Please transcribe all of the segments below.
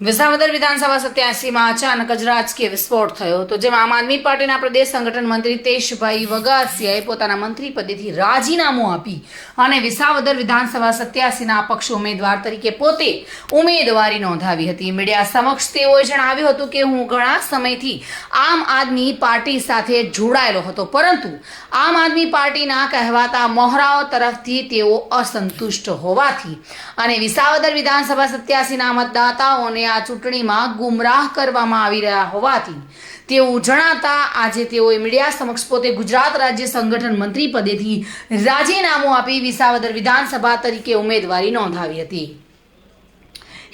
વિસાવદર વિધાનસભા સત્યાસીમાં અચાનક જ રાજકીય વિસ્ફોટ થયો હતો, જેમાં આમ આદમી પાર્ટીના પ્રદેશ સંગઠન મંત્રી તેશભાઈ વગાસિયાએ પોતાના મંત્રી પદેથી રાજીનામું આપી અને વિસાવદર વિધાનસભા સત્યાસીના અપક્ષ ઉમેદવાર તરીકે પોતે ઉમેદવારી નોંધાવી હતી. મીડિયા સમક્ષ તેઓએ જણાવ્યું હતું કે હું ઘણા સમયથી આમ આદમી પાર્ટી સાથે જોડાયેલો હતો, પરંતુ આમ આદમી પાર્ટીના કહેવાતા મોહરાઓ તરફથી તેઓ અસંતુષ્ટ હોવાથી અને વિસાવદર વિધાનસભા સત્યાસીના મતદાતાઓને આ ચૂંટણીમાં ગુમરાહ કરવામાં આવી રહ્યા હોવાથી તેવું જણાતા આજે તેઓએ મીડિયા સમક્ષ પોતે ગુજરાત રાજ્ય સંગઠન મંત્રી પદેથી રાજીનામું આપી વિસાવદર વિધાનસભા તરીકે ઉમેદવારી નોંધાવી હતી.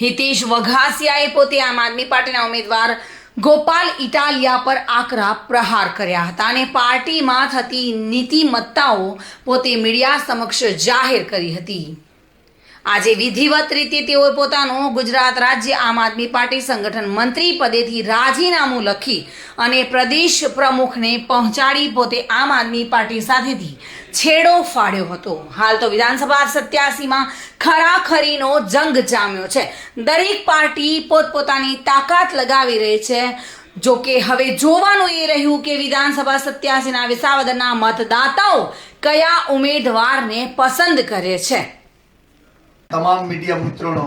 હિતેશ વઘાસિયાએ પોતે આમ આદમી પાર્ટીના ઉમેદવાર ગોપાલ ઇટાલિયા પર આકરા પ્રહાર કર્યા હતા અને પાર્ટીમાં થતી નીતિમત્તાઓ પોતે મીડિયા સમક્ષ જાહેર કરી હતી. આજે વિધિવત રીતે તેઓએ પોતાનું ગુજરાત રાજ્ય આમ આદમી પાર્ટી સંગઠન મંત્રી પદેથી રાજીનામું લખી અને પ્રદેશ પ્રમુખને પહોંચાડી પોતે આમ આદમી પાર્ટી સાથેથી છેડો ફાડ્યો હતો. હાલ તો વિધાનસભા સત્યાસીમાં ખરાખરીનો જંગ જામ્યો છે. દરેક પાર્ટી પોતપોતાની તાકાત લગાવી રહી છે. જો કે હવે જોવાનું એ રહ્યું કે વિધાનસભા સત્યાસીના વિસાવદરના મતદાતાઓ કયા ઉમેદવારને પસંદ કરે છે. તમામ મીડિયા મિત્રોનો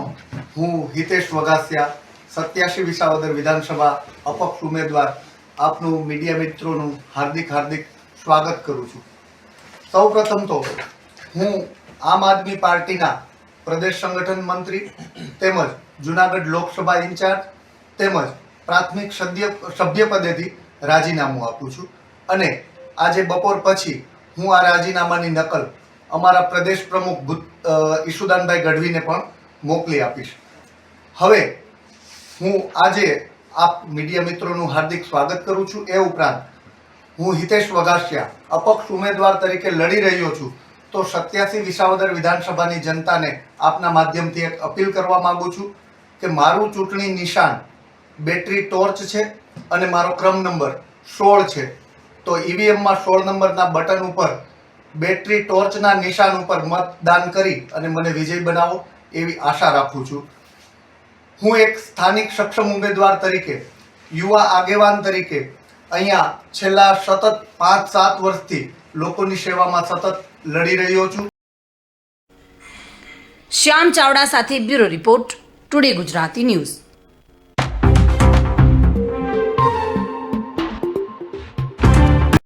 હું હિતેશ વગાસિયા સત્યાસી વિસાવદર વિધાનસભા અપક્ષ ઉમેદવાર આપનું મીડિયા મિત્રોનું હાર્દિક હાર્દિક સ્વાગત કરું છું. સૌપ્રથમ તો હું આમ આદમી પાર્ટીના પ્રદેશ સંગઠન મંત્રી તેમજ જુનાગઢ લોકસભા ઇન્ચાર્જ તેમજ પ્રાથમિક સભ્ય સભ્યપદેથી રાજીનામું આપું છું. અને આજે બપોર પછી હું આ રાજીનામાની નકલ અમારા પ્રદેશ પ્રમુખ ઈશુદાનભાઈ ગઢવીને પણ મોકલી આપીશ. હવે હું આજે આપ મીડિયા મિત્રોનું હાર્દિક સ્વાગત કરું છું. એ ઉપરાંત હું હિતેશ વગાસિયા, અપક્ષ ઉમેદવાર તરીકે લડી રહ્યો છું, તો સત્યાસી વિસાવદર વિધાનસભાની જનતાને આપના માધ્યમથી એક અપીલ કરવા માંગુ છું કે મારું ચૂંટણી નિશાન બેટરી ટોર્ચ છે અને મારો ક્રમ નંબર સોળ છે. તો ઈવીએમમાં સોળ નંબરના બટન ઉપર બેટરી ટોર્ચના નિશાન ઉપર મતદાન કરી અને મને વિજય બનાવો એવી આશા રાખું છું. હું એક સ્થાનિક સક્ષમ ઉમેદવાર તરીકે, યુવા આગેવાન તરીકે અહીંયા છેલ્લા સતત પાંચ, સાત વર્ષથી લોકોની સેવામાં સતત લડી રહ્યો છું. શ્યામ ચાવડા સાથે bureau report, today Gujarati news.